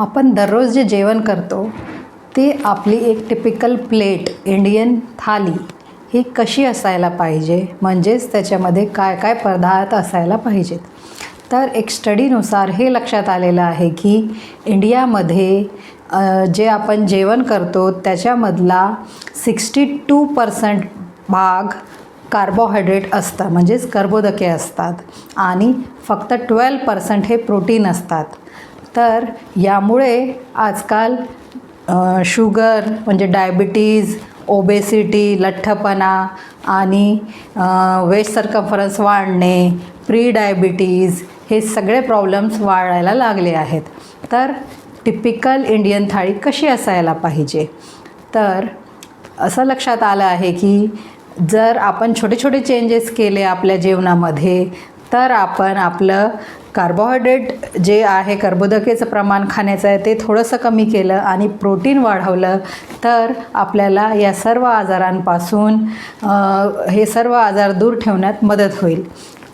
आपण दररोज जे जेवण करतो ते आपली एक टिपिकल प्लेट इंडियन थाली ही कशी असायला पाहिजे? म्हणजेच त्याच्यामध्ये काय काय पदार्थ असायला पाहिजेत? तर एक स्टडीनुसार हे लक्षात आलेलं आहे की इंडियामध्ये जे आपण जेवण करतो त्याच्यामधला सिक्स्टी टू पर्सेंट भाग कार्बोहायड्रेट असतं. म्हणजेच कर्बोदके असतात. आणि फक्त ट्वेल्व पर्सेंट हे प्रोटीन असतात. तर यामुळे आजकाल शुगर म्हणजे डायबिटीज ओबेसिटी लठ्ठपणा आणि वेस्ट सरकम्फरन्स वाढणे प्री डायबिटीज हे सगळे प्रॉब्लेम्स वाढायला लागले आहेत. तर टिपिकल इंडियन थाळी कशी असायला पाहिजे? तर असं लक्षात आलं आहे की जर आपण छोटे छोटे चेंजेस केले आपल्या जेवणामध्ये तर आपण आपलं कार्बोहायड्रेट जे आहे कर्बोदकेचं प्रमाण खाण्याचं आहे ते थोडंसं कमी केलं आणि प्रोटीन वाढवलं तर आपल्याला या सर्व आजारांपासून हे सर्व आजार दूर ठेवण्यात मदत होईल.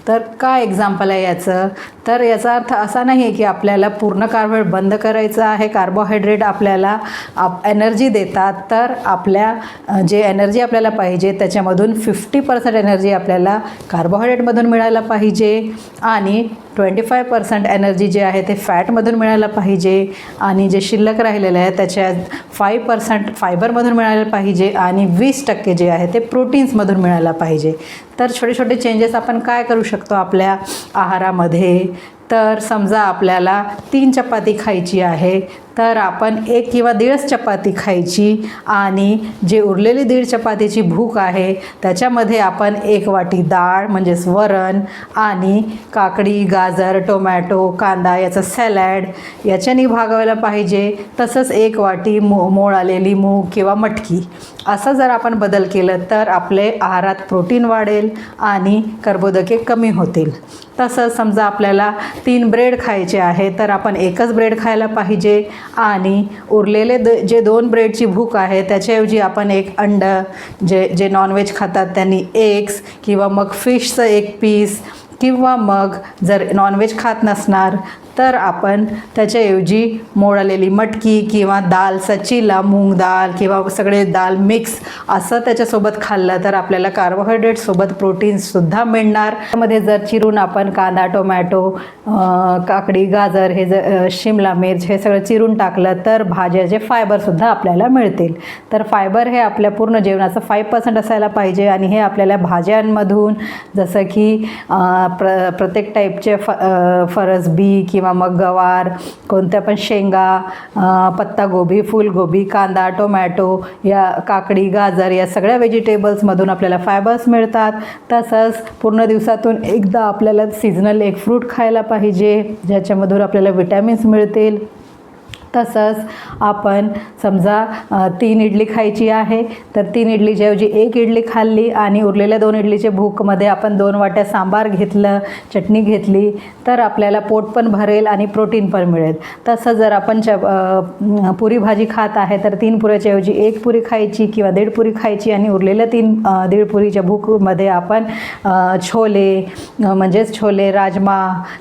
तर काय एक्झाम्पल आहे याचं? तर याचा अर्थ असा नाही आहे की आपल्याला पूर्ण कार्बोहायड्रेट बंद करायचं आहे. कार्बोहायड्रेट आपल्याला आप एनर्जी देतात. तर आपल्या जे एनर्जी आपल्याला पाहिजे त्याच्यामधून फिफ्टी पर्सेंट एनर्जी आपल्याला कार्बोहायड्रेटमधून मिळायला पाहिजे. आणि ट्वेंटी फाय पर्सेंट एनर्जी जे आहे ते फॅटमधून मिळायला पाहिजे. आणि जे शिल्लक राहिलेलं आहे त्याच्यात फाईव्ह पर्सेंट फायबरमधून मिळायला पाहिजे. आणि वीस टक्के जे आहे ते प्रोटीन्समधून मिळायला पाहिजे. तर छोटे छोटे चेंजेस आपण काय करू शकतो आपल्या आहारामध्ये? तर समजा आपल्याला तीन चपाती खायची आहे तर आपण एक किंवा दीडच चपाती खायची आणि जे उरलेली दीड चपातीची भूक आहे त्याच्यामध्ये आपण एक वाटी डाळ म्हणजेच वरण आणि काकडी गाजर टोमॅटो कांदा याचं सॅलॅड याच्यानी भागवायला पाहिजे. तसंच एक वाटी मो मोळ आलेली मूग किंवा मटकी. असं जर आपण बदल केलं तर आपले आहारात प्रोटीन वाढेल आणि कर्बोदके कमी होतील. तसंच समजा आपल्याला तीन ब्रेड खायचे आहे तर आपण एकच ब्रेड खायला पाहिजे. आणि उरलेले द जे दोन ब्रेडची भूक आहे त्याच्याऐवजी आपण एक अंड जे जे नॉनव्हेज खातात त्यांनी एग्स किंवा मग फिशचं एक पीस किंवा मग जर नॉनव्हेज खात नसणार तर आपण त्याच्याऐवजी मोडलेली मटकी किंवा दालचा चिला मूग दाल किंवा सगळे दाल मिक्स असं त्याच्यासोबत खाल्लं तर आपल्याला कार्बोहायड्रेटसोबत प्रोटीन्ससुद्धा मिळणार. त्यामध्ये जर चिरून आपण कांदा टोमॅटो काकडी गाजर हे जर शिमला मिर्च हे सगळं चिरून टाकलं तर भाज्याचे फायबरसुद्धा आपल्याला मिळतील. तर फायबर हे आपल्या पूर्ण जेवणाचं फाईव्ह पर्सेंट असायला पाहिजे आणि हे आपल्याला भाज्यांमधून जसं की प्र प्रत्येक टाईपचे फ फरसबी किंवा मग गवार कोणत्या पण शेंगा पत्तागोबी फुलगोबी कांदा टोमॅटो या काकडी गाजर या सगळ्या व्हेजिटेबल्समधून आपल्याला फायबर्स मिळतात. तसंच पूर्ण दिवसातून एकदा आपल्याला सीझनल एक फ्रूट खायला पाहिजे ज्याच्यामधून आपल्याला विटॅमिन्स मिळतील. तसंच आपण समजा तीन इडली खायची आहे तर तीन इडलीच्याऐवजी एक इडली खाल्ली आणि उरलेल्या दोन इडलीच्या भूकमध्ये आपण दोन वाट्या सांबार घेतलं चटणी घेतली तर आपल्याला पोट पण भरेल आणि प्रोटीन पण मिळेल. तसं जर आपण च पुरी भाजी खात आहे तर तीन पुऱ्याच्याऐवजी एक पुरी खायची किंवा दीड पुरी खायची आणि उरलेल्या तीन दीड पुरीच्या भूकमध्ये आपण छोले म्हणजेच छोले राजमा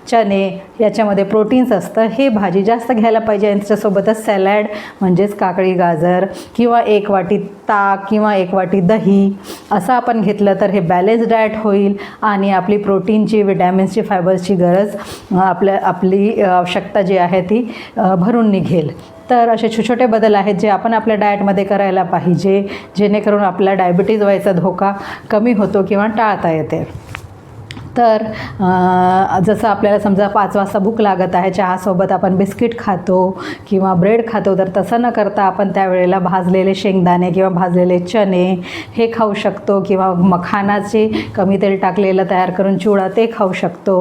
चणे याच्यामध्ये प्रोटीन्स असतं. हे भाजी जास्त घ्यायला पाहिजे आणि त्याच्यासोबतच सॅलॅड म्हणजेच काकडी गाजर किंवा एक वाटी ताक किंवा एक वाटी दही असं आपण घेतलं तर हे बॅलेन्स डाएट होईल आणि आपली प्रोटीनची विटॅमिन्सची फायबर्सची गरज आपल्या आपली आवश्यकता जी आहे ती भरून निघेल. तर असे छोटे छोटे बदल आहेत जे आपण आपल्या डाएटमध्ये करायला पाहिजे जेणेकरून आपला डायबिटीज व्हायचा धोका कमी होतो किंवा टाळता येते. तर जसं आपल्याला समजा पाच वाजता भूक लागत आहे चहासोबत आपण बिस्किट खातो किंवा ब्रेड खातो तर तसं न करता आपण त्यावेळेला भाजलेले शेंगदाणे किंवा भाजलेले चणे हे खाऊ शकतो किंवा मखानाचे कमी तेल टाकलेलं तयार करून चिवडा ते खाऊ शकतो.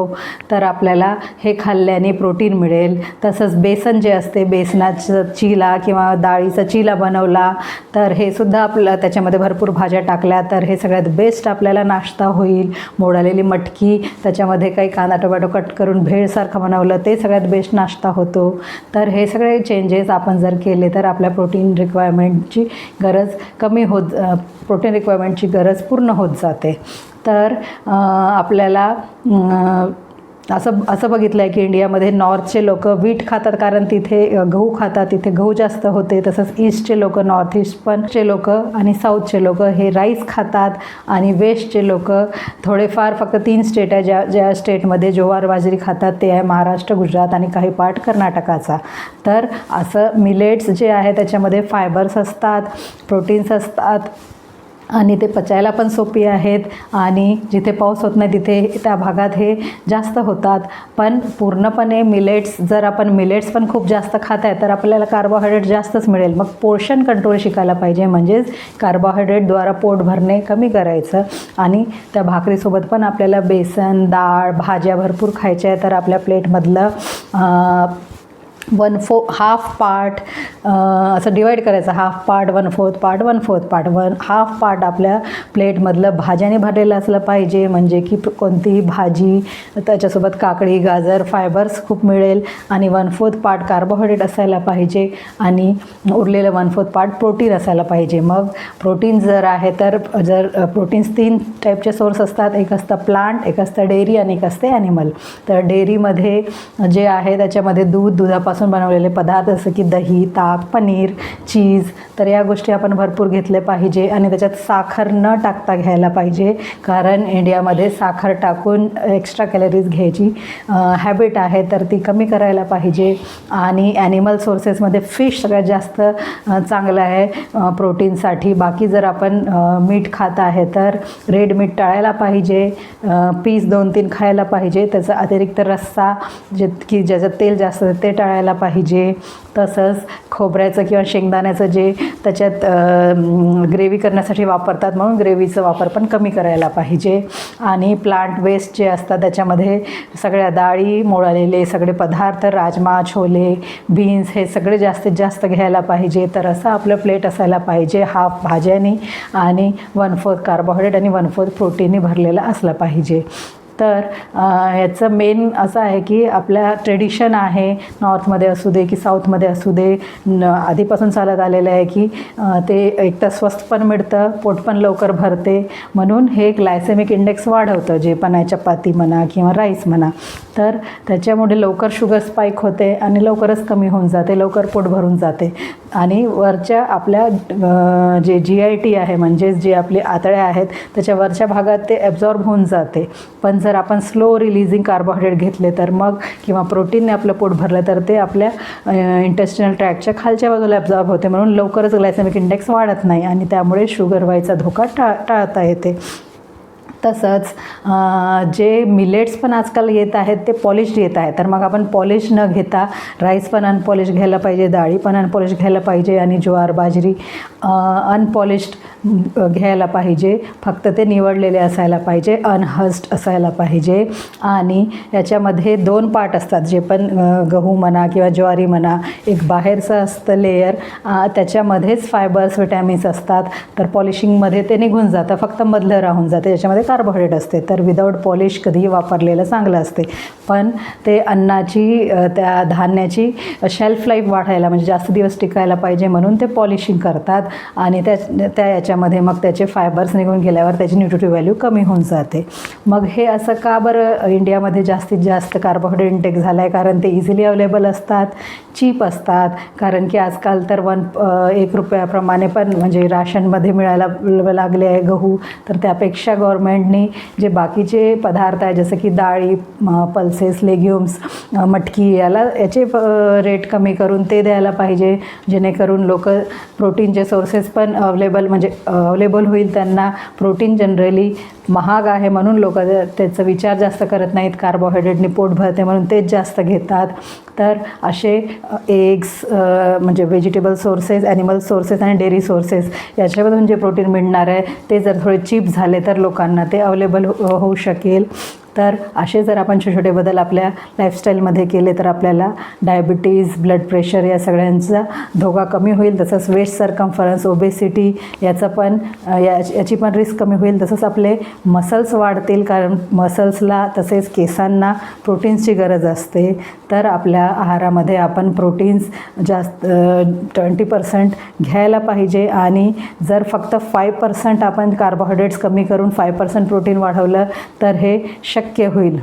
तर आपल्याला हे खाल्ल्याने प्रोटीन मिळेल. तसंच बेसन जे असते बेसनाचं चिला किंवा डाळीचा चिला बनवला तर हे सुद्धा आपलं त्याच्यामध्ये भरपूर भाज्या टाकल्या तर हे सगळ्यात बेस्ट आपल्याला नाश्ता होईल. मोडालेली मटकी की त्याच्यामध्ये काही कांदा टोमॅटो कट करून भेळसारखं बनवलं ते सगळ्यात बेस्ट नाश्ता होतो. तर हे सगळे चेंजेस आपण जर केले तर आपल्या प्रोटीन रिक्वायरमेंटची गरज कमी होत प्रोटीन रिक्वायरमेंटची गरज पूर्ण होत जाते. तर आपल्याला असं असं बघितलं आहे की इंडियामध्ये नॉर्थचे लोक वीट खातात कारण तिथे गहू खातात तिथे गहू जास्त होते तसंच ईस्टचे लोक नॉर्थ ईस्ट पणचे लोक आणि साऊथचे लोक हे राईस खातात आणि वेस्टचे लोक थोडेफार फक्त तीन स्टेट आहे ज्या ज्या स्टेटमध्ये ज्वार बाजरी खातात ते आहे महाराष्ट्र गुजरात आणि काही पार्ट कर्नाटकाचा. तर असं मिलेट्स जे आहे त्याच्यामध्ये फायबर्स असतात प्रोटीन्स असतात आणि ते पचायला पण सोपी आहेत आणि जिथे पाऊस होत नाही तिथे त्या भागात हे जास्त होतात. पण पूर्णपणे मिलेट्स जर आपण मिलेट्स पण खूप जास्त खात आहे तर आपल्याला कार्बोहायड्रेट जास्तच मिळेल. मग पोर्शन कंट्रोल शिकायला पाहिजे. म्हणजेच कार्बोहायड्रेटद्वारा पोट भरणे कमी करायचं. आणि त्या भाकरीसोबत पण आपल्याला बेसन डाळ भाज्या भरपूर खायच्या आहे तर आपल्या प्लेटमधलं वन फो हाफ पार्ट असं डिवाईड करायचं. Half part one fourth part one fourth part one half part आपल्या प्लेटमधलं भाज्याने भरलेलं असलं पाहिजे. म्हणजे की कोणतीही भाजी त्याच्यासोबत काकडी गाजर फायबर्स खूप मिळेल. आणि वन फोर्थ पार्ट कार्बोहायड्रेट असायला पाहिजे. आणि उरलेलं वन फोर्थ पार्ट प्रोटीन असायला पाहिजे. मग प्रोटीन जर आहे तर जर प्रोटीन्स तीन टाईपचे सोर्स असतात. एक असतं प्लांट एक असतं डेअरी आणि एक असते ॲनिमल तर डेअरीमध्ये जे आहे त्याच्यामध्ये दूध दुधापासून बनवलेले पदार्थ जसं की दही ताक पनीर चीज तर या गोष्टी आपण भरपूर घेतल्या पाहिजे आणि त्याच्यात साखर न टाकता घ्यायला पाहिजे कारण इंडियामध्ये साखर टाकून एक्स्ट्रा कॅलरीज घ्यायची हॅबिट आहे तर ती कमी करायला पाहिजे. आणि ॲनिमल सोर्सेसमध्ये फिश सगळ्यात जास्त चांगलं आहे प्रोटीनसाठी बाकी जर आपण मीठ खात आहे तर रेड मीठ टाळायला पाहिजे पीस दोन तीन खायला पाहिजे. त्याचा अतिरिक्त रस्सा जे की ज्याचं तेल जास्त ते टाळायला पाहिजे. तसंच खोबऱ्याचं किंवा शेंगदाण्याचं जे त्याच्यात ग्रेव्ही करण्यासाठी वापरतात म्हणून ग्रेव्हीचं वापर पण कमी करायला पाहिजे. आणि प्लांट वेस्ट जे असतात त्याच्यामध्ये सगळ्या डाळी मोळालेले सगळे पदार्थ राजमा छोले बीन्स हे सगळे जास्तीत जास्त घ्यायला पाहिजे. तर असं आपलं प्लेट असायला पाहिजे. हाफ भाज्यानी आणि वन फोर्थ कार्बोहायड्रेट आणि वन फोर्थ प्रोटीननी भरलेलं असलं पाहिजे. तर याचं मेन असं आहे की आपल्या ट्रेडिशन आहे नॉर्थमध्ये असू दे की साऊथमध्ये असू दे आधीपासून चालत आलेलं आहे की ते एक तर स्वस्त पण मिळतं पोट पण लवकर भरते. म्हणून हे ग्लायसेमिक इंडेक्स वाढवतं जे पण आहे चपाती म्हणा किंवा राईस म्हणा. तर त्याच्यामुळे लवकर शुगर स्पाईक होते आणि लवकरच कमी होऊन जाते लवकर पोट भरून जाते. आणि वरच्या आपल्या जे जी आय टी आहे म्हणजेच जे आपले आतळे आहेत त्याच्या वरच्या भागात ते ॲब्झॉर्ब होऊन जाते. पण जर आपण स्लो रिलीजिंग कार्बोहायड्रेट घेतले तर मग किंवा प्रोटीनने आपलं पोट भरलं तर ते आपल्या इंटेस्टिनल ट्रॅकच्या खालच्या बाजूला ॲब्झॉर्ब होते. म्हणून लवकरच ग्लायसेमिक इंडेक्स वाढत नाही आणि त्यामुळे शुगर व्हायचा धोका टा टाळता येते. तसंच जे मिलेट्स पण आजकाल येत आहेत ते पॉलिश येत आहेत. तर मग आपण पॉलिश न घेता राईस पण अनपॉलिश घ्यायला पाहिजे डाळी पण अनपॉलिश घ्यायला पाहिजे आणि ज्वार बाजरी अनपॉलिश्ड घ्यायला पाहिजे. फक्त ते निवडलेले असायला पाहिजे अनहस्ट असायला पाहिजे. आणि याच्यामध्ये दोन पार्ट असतात. जे पण गहू म्हणा किंवा ज्वारी म्हणा एक बाहेरचं असतं लेयर त्याच्यामध्येच फायबर्स विटॅमिन्स असतात. तर पॉलिशिंगमध्ये ते निघून जातं. फक्त मधलं राहून जाते. त्याच्यामध्ये कार्बोहायड्रेट असते. तर विदाऊट पॉलिश कधीही वापरलेलं चांगलं असते. पण ते अन्नाची त्या धान्याची शेल्फ लाईफ वाढायला म्हणजे जास्त दिवस टिकायला पाहिजे म्हणून ते पॉलिशिंग करतात. आणि त्या त्या याच्यामध्ये मग त्याचे फायबर्स निघून गेल्यावर त्याची न्यूट्रिटिव्ह व्हॅल्यू कमी होऊन जाते. मग हे असं का बरं इंडियामध्ये जास्तीत जास्त कार्बोहायड्रेट इंटेक झालं आहे कारण ते इझिली अवेलेबल असतात चीप असतात. कारण की आजकाल तर वन एक रुपयाप्रमाणे पण म्हणजे राशनमध्ये मिळायला लागले आहे गहू. तर त्यापेक्षा गव्हर्मेंट गव्हर्मेंटनी जे बाकीचे पदार्थ आहे जसं की डाळी पल्सेस लेग्युम्स मटकी याला याचे रेट कमी करून ते द्यायला पाहिजे. जेणेकरून लोक प्रोटीनचे सोर्सेस पण अवेलेबल म्हणजे अवेलेबल होईल त्यांना. प्रोटीन जनरली महाग आहे म्हणून लोक त्याचा विचार जास्त करत नाहीत. कार्बोहायड्रेटने पोट भरते म्हणून तेच जास्त घेतात. तर असे एग्स म्हणजे व्हेजिटेबल सोर्सेस ॲनिमल सोर्सेस आणि डेअरी सोर्सेस याच्यामधून जे प्रोटीन मिळणार आहे ते जर थोडे चीप झाले तर लोकांना ते अवेलेबल हो, हो, होऊ शकेल. तर असे जर आपण छोटे छोटे बदल आपल्या लाईफस्टाईलमध्ये केले तर आपल्याला डायबिटीज ब्लड प्रेशर या सगळ्यांचा धोका कमी होईल. तसंच वेस्ट सरकम्फरन्स ओबेसिटी याचं पण या याची पण रिस्क कमी होईल. तसंच आपले मसल्स वाढतील कारण मसल्सला तसेच केसांना प्रोटीन्सची गरज असते. तर आपल्या आहारामध्ये आपण प्रोटीन्स जास्त ट्वेंटी पर्सेंट घ्यायला पाहिजे. आणि जर फक्त फाय पर्सेंट आपण कार्बोहायड्रेट्स कमी करून फाय पर्सेंट प्रोटीन वाढवलं तर हे शक्य टक्के होईल.